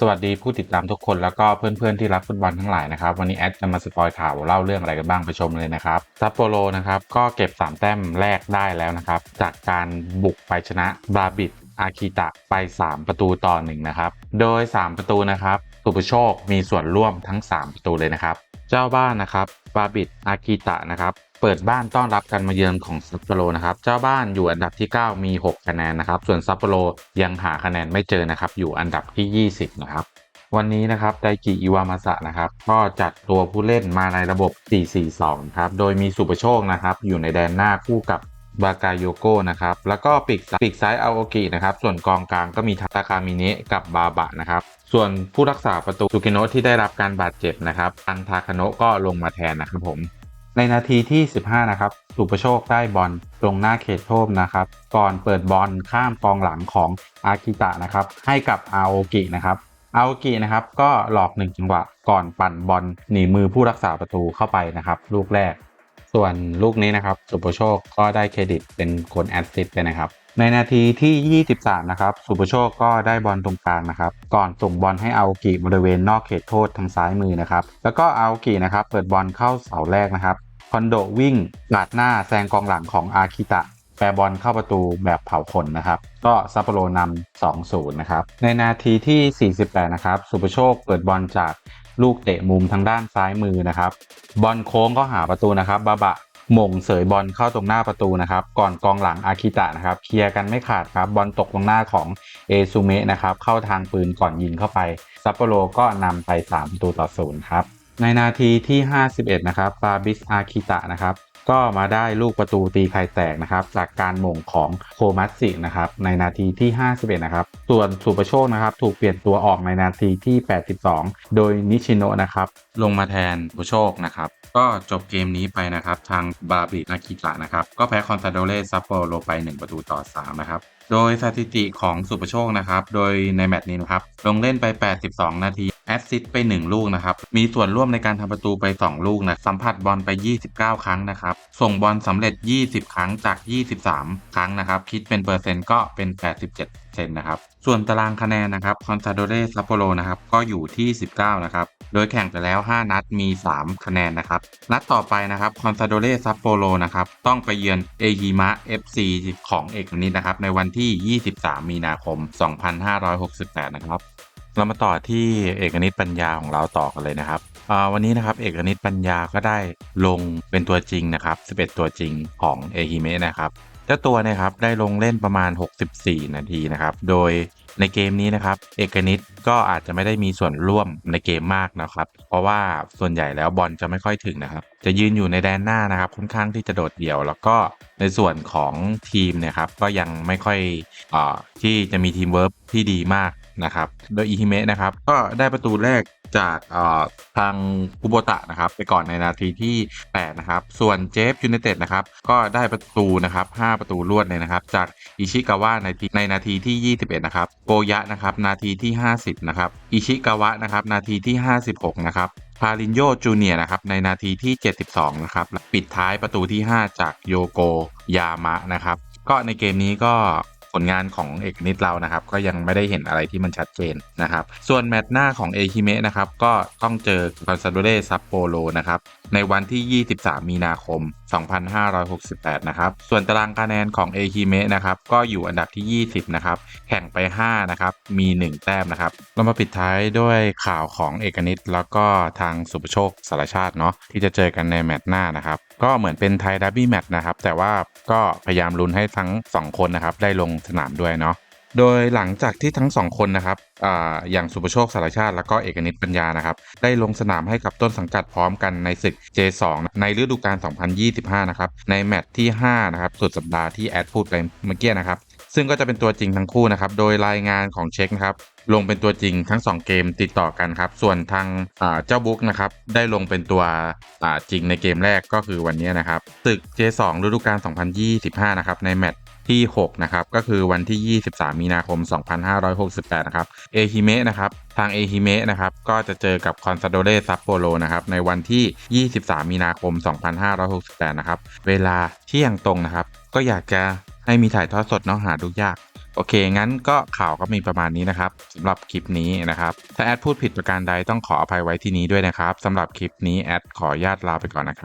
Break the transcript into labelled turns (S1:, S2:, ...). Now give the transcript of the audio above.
S1: สวัสดีผู้ติดตามทุกคนแล้วก็เพื่อนๆที่รักฟุตบอลทั้งหลายนะครับ วันนี้แอดจะมาสปอยข่าวเล่าเรื่องอะไรกันบ้างไปชมเลยนะครับซัปโปโรนะครับก็เก็บ 3 แต้มแรกได้แล้วนะครับ จากการบุกไปชนะบราบิดอาคิตะไป 3 ประตูต่อ1นะครับ โดย 3 ประตูนะครับสุภโชคมีส่วนร่วมทั้ง 3 ประตูเลยนะครับ เจ้าบ้านนะครับบาบิดอากิตะนะครับ เปิดบ้านต้อนรับการมาเยือนของซัปโปโรนะครับ เจ้าบ้านอยู่อันดับที่ 9 มี 6 คะแนนนะครับ ส่วนซัปโปโรยังหาคะแนนไม่เจอนะครับ อยู่อันดับที่ 20 นะครับ วันนี้นะครับไดกิอิวามาสะนะครับ ก็จัดตัวผู้เล่นมาในระบบ 4-4-2 ครับ โดยมีสุปโชคนะครับ อยู่ในแดนหน้าคู่กับบากายโยโกนะครับ แล้วก็ปีกซ้ายปีกซ้ายอาโอกินะครับ ส่วนกองกลางก็มีทาตาคามิเนะกับบาบะนะครับ ส่วนผู้รักษาประตูซูกิโนะที่ได้รับการบาดเจ็บนะครับอังทาคาโนะก็ลงมาแทนนะครับผม ในนาทีที่ 15 นะครับสุประโชคได้บอลตรงหน้าเขตโทษนะครับ ก่อนเปิดบอลข้ามกองหลังของอากิตะนะครับ ให้กับอาโอกินะครับอาโอกินะครับก็หลอกหนึ่งจังหวะก่อนปั่นบอลหนีมือผู้รักษาประตูเข้าไปนะครับ ลูกแรก ส่วนลูกนี้นะครับสุประโชคก็ได้เครดิตเป็นคนแอสซิสต์ไปนะครับ ในนาทีที่ 23 นะครับ สุปโชคก็ได้บอลตรงกลางนะครับ ก่อนส่งบอลให้อากิบริเวณนอกเขตโทษทางซ้ายมือนะครับ แล้วก็อากินะครับ เปิดบอลเข้าเสาแรกนะครับ คอนโดวิ่งปาดหน้าแซงกองหลังของอาคิตะแปรบอลเข้าประตูแบบเผาขนนะครับ ก็ซัปโปโรนำ2-0 นะครับ ในนาทีที่ 48 นะครับ สุปโชคเปิดบอลจากลูกเตะมุมทางด้านซ้ายมือนะครับ บอลโค้งก็หาประตูนะครับบาบะ หม่งเสยบอลเข้าตรงหน้าประตูนะครับ ก่อนกองหลังอากิตะนะครับเคลียร์กันไม่ขาดครับบอลตกตรงหน้าของเอซูเมะนะครับเข้าทางปืนก่อนยิงเข้าไปซัปโปโรก็นำไป3ประตูต่อศูนย์ครับ ในนาทีที่ 51 นะครับฟาบิสอาคิตะนะครับก็มาได้ลูกประตูตีไข่แตกนะครับ จากการหม่งของโคมัตสินะครับในนาทีที่ 51 นะครับ ส่วนสุประโชคนะครับ ถูกเปลี่ยนตัวออกในนาทีที่ 82 โดยนิชิโนะนะครับ ลงมาแทนสุประโชคนะครับ ก็จบเกมนี้ไปนะครับ ทางบาบิอากิตะนะครับ ก็แพ้คอนซาโดเรซัปโปโรไป 1 ประตูต่อ 3 นะครับโดยสถิติของสุประโชคนะครับ โดยในแมตช์นี้นะครับ ลงเล่นไป 82 นาที แอสซิสต์ไป 1 ลูกนะครับ มีส่วนร่วมในการทำประตูไป 2 ลูกนะสัมผัสบอลไป 29 ครั้งนะครับ ส่งบอลสำเร็จ 20 ครั้งจาก 23 ครั้งนะครับ คิดเป็นเปอร์เซ็นต์ก็เป็น 87%นะครับ ส่วนตารางคะแนนนะครับคอนซาโดเรซัปโปโรนะครับ ก็อยู่ที่ 19 นะครับ โดยแข่งไปแล้ว 5 นัดมี 3 คะแนนนะครับ นัดต่อไปนะครับคอนซาโดเรซัปโปโรนะครับ ต้องไปเยือนเอฮิมะ FC ของเอกนิตนะครับ ในวันที่ 23 มีนาคม 2568 นะครับ เรามาต่อที่เอกนิตปัญญาของเราต่อกันเลยนะครับอ่าวันนี้นะครับเอกนิตปัญญาก็ได้ลงเป็นตัวจริงนะครับ11 ตัวจริงของเอฮิเมะนะครับเจ้าตัวเนะครับได้ลงเล่นประมาณ 64 นาทีนะครับ โดยในเกมนี้นะครับ เอกนิตก็อาจจะไม่ได้มีส่วนร่วมในเกมมากนะครับ เพราะว่าส่วนใหญ่แล้วบอลจะไม่ค่อยถึงนะครับ จะยืนอยู่ในแดนหน้านะครับ ค่อนข้างที่จะโดดเดี่ยว แล้วก็ในส่วนของทีมเนี่ยครับ ก็ยังไม่ค่อยอาที่จะมีทีมเวิร์กที่ดีมาก นะครับ โดยอิฮิเมะนะครับ ก็ได้ประตูแรกจากทางคุโบตะนะครับ ไปก่อนในนาทีที่ 8 นะครับ ส่วนเจฟยูไนเต็ดนะครับ ก็ได้ประตูนะครับ 5 ประตูรวดเลยนะครับ จากอิชิกาวะในในนาทีที่ 21 นะครับ โกยะนะครับ นาทีที่ 50 นะครับ อิชิกาวะนะครับ นาทีที่ 56 นะครับพาลินโยจูเนียนะครับในนาทีที่ 72 นะครับปิดท้ายประตูที่ 5 จากโยโกยามะนะครับ ก็ในเกมนี้ก็ ลงานของเอกนิตเรานะครับ ก็ยังไม่ได้เห็นอะไรที่มันชัดเจนนะครับ ส่วนแมตช์หน้าของเอคิเมะนะครับก็ต้องเจอคอนซาโดเรซัปโปโรนะครับในวันที่ 23 มีนาคม 2568 นะครับ ส่วนตารางคะแนนของเอคิเมะนะครับ ก็อยู่อันดับที่ 20 นะครับ แข่งไป 5 นะครับ มี 1 แต้มนะครับ เรามาปิดท้ายด้วยข่าวของเอกนิตแล้วก็ทางสุประโชคสารชาติเนาะที่จะเจอกันในแมตช์หน้านะครับ ก็เหมือนเป็นไทยดับบี้แมตช์นะครับ แต่ว่าก็พยายามลุ้นให้ทั้ง 2 คนนะครับ ได้ลงสนามด้วยเนาะโดยหลังจากที่ทั้งสองคนนะครับออย่างสุประโชคสารชาติ แล้วก็เอกนิตปัญญานะครับ ได้ลงสนามให้กับต้นสังกัดพร้อมกันในศึก J2 ในฤดูกาล 2025 นะครับ ในแมตช์ที่ 5 นะครับ สุดสัปดาห์ที่แอดพูดไปเมื่อกี้นะครับ ซึ่งก็จะเป็นตัวจริงทั้งคู่นะครับ โดยรายงานของเช็คนะครับลงเป็นตัวจริงทั้ง 2 เกมติดต่อกันครับ ส่วนทางเจ้าบุ๊กนะครับได้ลงเป็นตัวจริงในเกมแรกก็คือวันนี้นะครับศึก J2 ฤดูกาล 2025 นะครับในแมตช์ที่ 6 นะครับ ก็คือวันที่ 23 มีนาคม 2568 นะครับ เอฮิเมะนะครับ ทางเอฮิเมะนะครับ ก็จะเจอกับคอนซาโดเรซัปโปโรนะครับ ในวันที่ 23 มีนาคม 2568 นะครับ เวลาเที่ยงตรงนะครับ ก็อยากจะ ให้มีถ่ายทอดสดเนาะหาดูยาก โอเค งั้นก็ข่าวก็มีประมาณนี้นะครับสำหรับคลิปนี้นะครับ ถ้าแอดพูดผิดประการใดต้องขออภัยไว้ที่นี้ด้วยนะครับสำหรับคลิปนี้แอดขออนุญาตลาไปก่อนนะครับ